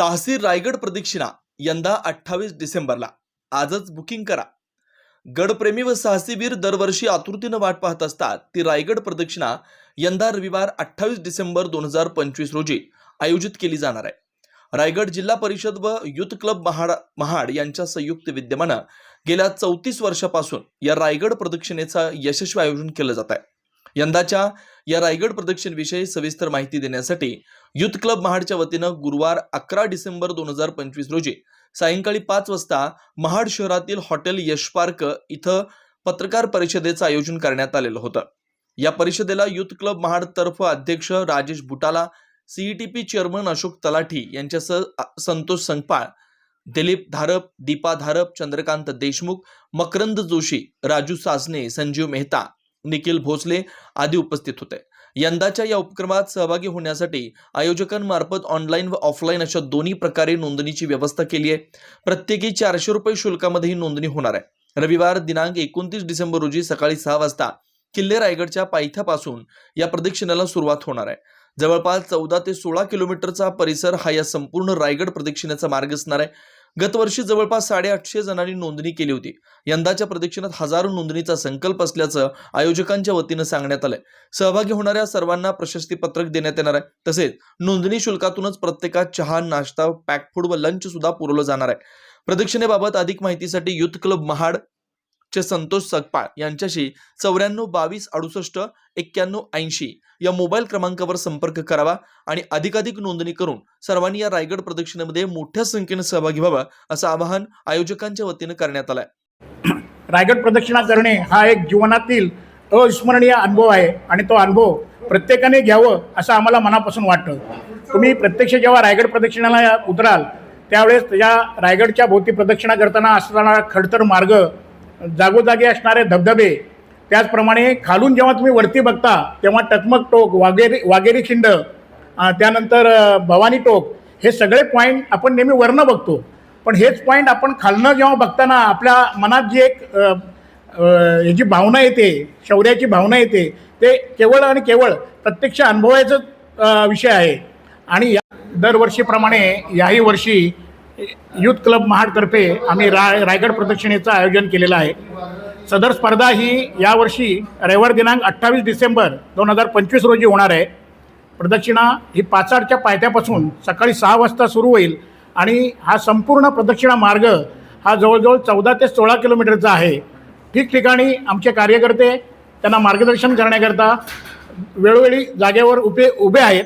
साहसी रायगड प्रदक्षिणा यंदा अठ्ठावीस डिसेंबरला. आजच बुकिंग करा. गडप्रेमी व साहसी वीर दरवर्षी आतुरतेनं वाट पाहत असतात ती रायगड प्रदक्षिणा यंदा रविवार अठ्ठावीस डिसेंबर दोन हजार पंचवीस रोजी आयोजित केली जाणार आहे. रायगड जिल्हा परिषद व युथ क्लब महाड महाड यांच्या संयुक्त विद्यमानं गेल्या चौतीस वर्षापासून या रायगड प्रदक्षिणेचं यशस्वी आयोजन केलं जात आहे. यंदाच्या या रायगड प्रदक्षिणेविषयी सविस्तर माहिती देण्यासाठी युथ क्लब महाडच्या वतीनं गुरुवार अकरा डिसेंबर दोन हजार पंचवीस रोजी सायंकाळी पाच वाजता महाड शहरातील हॉटेल यशपार्क इथं पत्रकार परिषदेचं आयोजन करण्यात आलेलं होतं. या परिषदेला युथ क्लब महाडतर्फ अध्यक्ष राजेश बुटाला सीईटीपी चेअरमन अशोक तलाठी यांच्यासह संतोष संगपाळ दिलीप धारप दीपा धारप चंद्रकांत देशमुख मकरंद जोशी राजू सासने संजीव मेहता निखिल भोसले आदी उपस्थित होते. यंदाच्या या उपक्रमात सहभागी होण्यासाठी आयोजकांमार्फत ऑनलाईन व ऑफलाईन अशा दोन्ही प्रकारे नोंदणीची व्यवस्था केली आहे. प्रत्येकी चारशे रुपये शुल्कामध्ये ही नोंदणी होणार आहे. रविवार दिनांक एकोणतीस डिसेंबर रोजी सकाळी सहा वाजता किल्ले रायगडच्या पायथ्यापासून या प्रदक्षिणेला सुरुवात होणार आहे. जवळपास चौदा ते सोळा किलोमीटरचा परिसर हा या संपूर्ण रायगड प्रदक्षिणेचा मार्ग असणार आहे. गतवर्षी जवळपास साडेआठशे जणांनी नोंदणी केली होती. यंदाच्या प्रदक्षिणात हजारो नोंदणीचा संकल्प असल्याचं आयोजकांच्या वतीनं सांगण्यात आलंय. सहभागी होणाऱ्या सर्वांना प्रशस्तीपत्रक देण्यात येणार आहे. तसेच नोंदणी शुल्कातूनच प्रत्येकात चहा नाश्ता पॅक फूड व लंच सुद्धा पुरवलं जाणार आहे. प्रदक्षिणेबाबत अधिक माहितीसाठी युथ क्लब महाड चे संतोष सगपाळ यांच्याशी चौऱ्याण्णव बावीस अडुसष्ट एक्क्याण्णव ऐंशी या मोबाईल क्रमांकावर संपर्क करावा आणि अधिकाधिक नोंदणी करून सर्वांनी या रायगड प्रदक्षिणेमध्ये मोठ्या संख्येने सहभागी व्हावा असं आवाहन आयोजकांच्या वतीनं करण्यात आलंय. रायगड प्रदक्षिणा करणे हा एक जीवनातील अविस्मरणीय अनुभव आहे आणि तो अनुभव प्रत्येकाने घ्यावं असं आम्हाला मनापासून वाटतं. तुम्ही प्रत्यक्ष जेव्हा रायगड प्रदक्षिणाला उतराल त्यावेळेस या रायगडच्या भोवती प्रदक्षिणा करताना असणारा खडतर मार्ग जागोजागी असणारे धबधबे त्याचप्रमाणे खालून जेव्हा तुम्ही वरती बघता तेव्हा टकमक टोक वाघेरी वाघेरी खिंड त्यानंतर भवानी टोक हे सगळे पॉईंट आपण नेहमी वरनं बघतो. पण हेच पॉईंट आपण खालनं जेव्हा बघताना आपल्या मनात जी एक अ, ह्याची भावना येते शौर्याची भावना येते ते केवळ आणि केवळ प्रत्यक्ष अनुभवायचं विषय आहे. आणि या दरवर्षीप्रमाणे याही वर्षी यूथ क्लब महाडतर्फे आम्ही राय रायगड प्रदक्षिणेचं आयोजन केलेलं आहे. सदर स्पर्धा ही यावर्षी रविवार दिनांक अठ्ठावीस डिसेंबर दोन हजार पंचवीस रोजी होणार आहे. प्रदक्षिणा ही पाचाडच्या पायथ्यापासून सकाळी सहा वाजता सुरू होईल आणि हा संपूर्ण प्रदक्षिणा मार्ग हा जवळजवळ चौदा ते सोळा किलोमीटरचा आहे. ठिकठिकाणी आमचे कार्यकर्ते त्यांना मार्गदर्शन करण्याकरता वेळोवेळी जागेवर उभे उभे आहेत.